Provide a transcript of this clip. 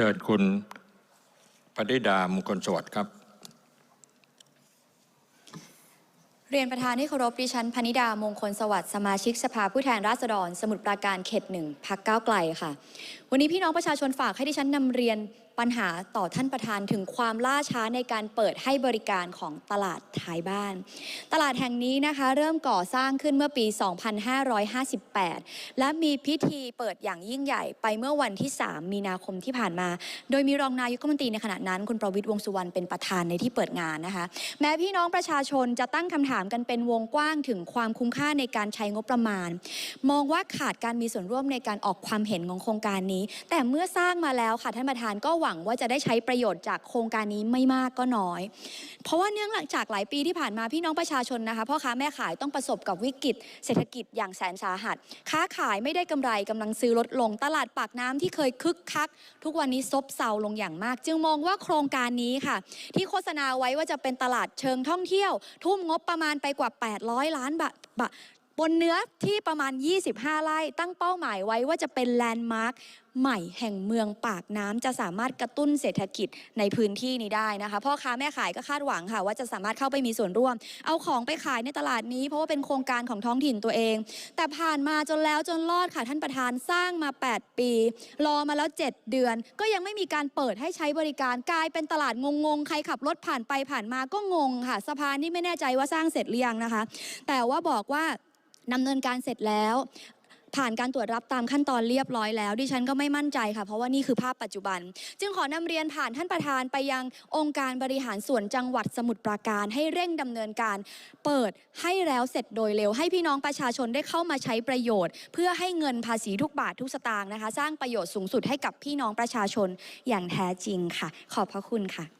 ชิญคุณปณิดามงคลสวัสดิ์ครับ เรียนประธานที่เคารพดิฉันพนิดามงคลสวัสดิ์สมาชิกสภาผู้แทนราษฎร สมุทรปราการเขตหนึ่งพักก้าวไกลค่ะ วันนี้พี่น้องประชาชนฝากให้ดิฉันนำเรียน ปัญหาต่อท่านประธานถึงความล่าช้าในการเปิดให้บริการของตลาดท้ายบ้าน ตลาดแห่งนี้นะคะเริ่มก่อสร้างขึ้นเมื่อปี 2558 และมีพิธีเปิดอย่างยิ่งใหญ่ไปเมื่อวันที่ 3 มีนาคมที่ผ่านมา โดยมีรองนายกรัฐมนตรีในขณะนั้นคุณประวิตรวงษ์สุวรรณเป็นประธานในที่เปิดงานนะคะ แม้พี่น้องประชาชนจะตั้งคำถามกันเป็นวงกว้างถึงความคุ้มค่าในการใช้งบประมาณ มองว่าขาดการมีส่วนร่วมในการออกความเห็นของโครงการนี้ แต่เมื่อสร้างมาแล้วค่ะท่านประธานก็หวังว่าจะได้ใช้ประโยชน์จากโครงการนี้ไม่มากก็น้อย เพราะว่าเนื่องจากหลายปีที่ผ่านมาพี่น้องประชาชนนะคะพ่อค้าแม่ขายต้องประสบกับวิกฤต เศรษฐกิจอย่างแสนสาหัส ค้าขายไม่ได้กำไรกำลังซื้อลดลง ตลาดปากน้ำที่เคยคึกคัก ทุกวันนี้ซบเซาลงอย่างมาก จึงมองว่าโครงการนี้ค่ะ ที่โฆษณาไว้ว่าจะเป็นตลาดเชิงท่องเที่ยว ทุ่มงบประมาณไปกว่า 800 ล้านบาท บนเนื้อที่ประมาณ 25 ไร่ตั้งเป้าหมายไว้ว่าจะเป็นแลนด์มาร์คใหม่แห่งเมืองปากน้ำจะสามารถกระตุ้นเศรษฐกิจในพื้นที่นี้ได้นะคะพ่อค้าแม่ขายก็คาดหวังค่ะ ว่าจะสามารถเข้าไปมีส่วนร่วม เอาของไปขายในตลาดนี้ เพราะว่าเป็นโครงการของท้องถิ่นตัวเอง แต่ผ่านมาจนแล้วจนรอดค่ะท่านประธานสร้างมา 8 ปี รอมาแล้ว 7 เดือน ก็ยังไม่มีการเปิดให้ใช้บริการกลายเป็นตลาดงงๆใครขับรถผ่านไปผ่านมาก็งงค่ะสะพานนี่ไม่แน่ใจว่าสร้างเสร็จหรือยังนะคะ แต่ว่าบอกว่า ดำเนินการเสร็จแล้ว ผ่านการตรวจรับตามขั้นตอนเรียบร้อยแล้ว ดิฉันก็ไม่มั่นใจค่ะ เพราะว่านี่คือภาพปัจจุบัน จึงขอนำเรียนผ่านท่านประธานไปยังองค์การบริหารส่วนจังหวัดสมุทรปราการ ให้เร่งดำเนินการ เปิดให้แล้วเสร็จโดยเร็ว ให้พี่น้องประชาชนได้เข้ามาใช้ประโยชน์ เพื่อให้เงินภาษีทุกบาททุกสตางค์นะคะ สร้างประโยชน์สูงสุดให้กับพี่น้องประชาชนอย่างแท้จริงค่ะ ขอบพระคุณค่ะ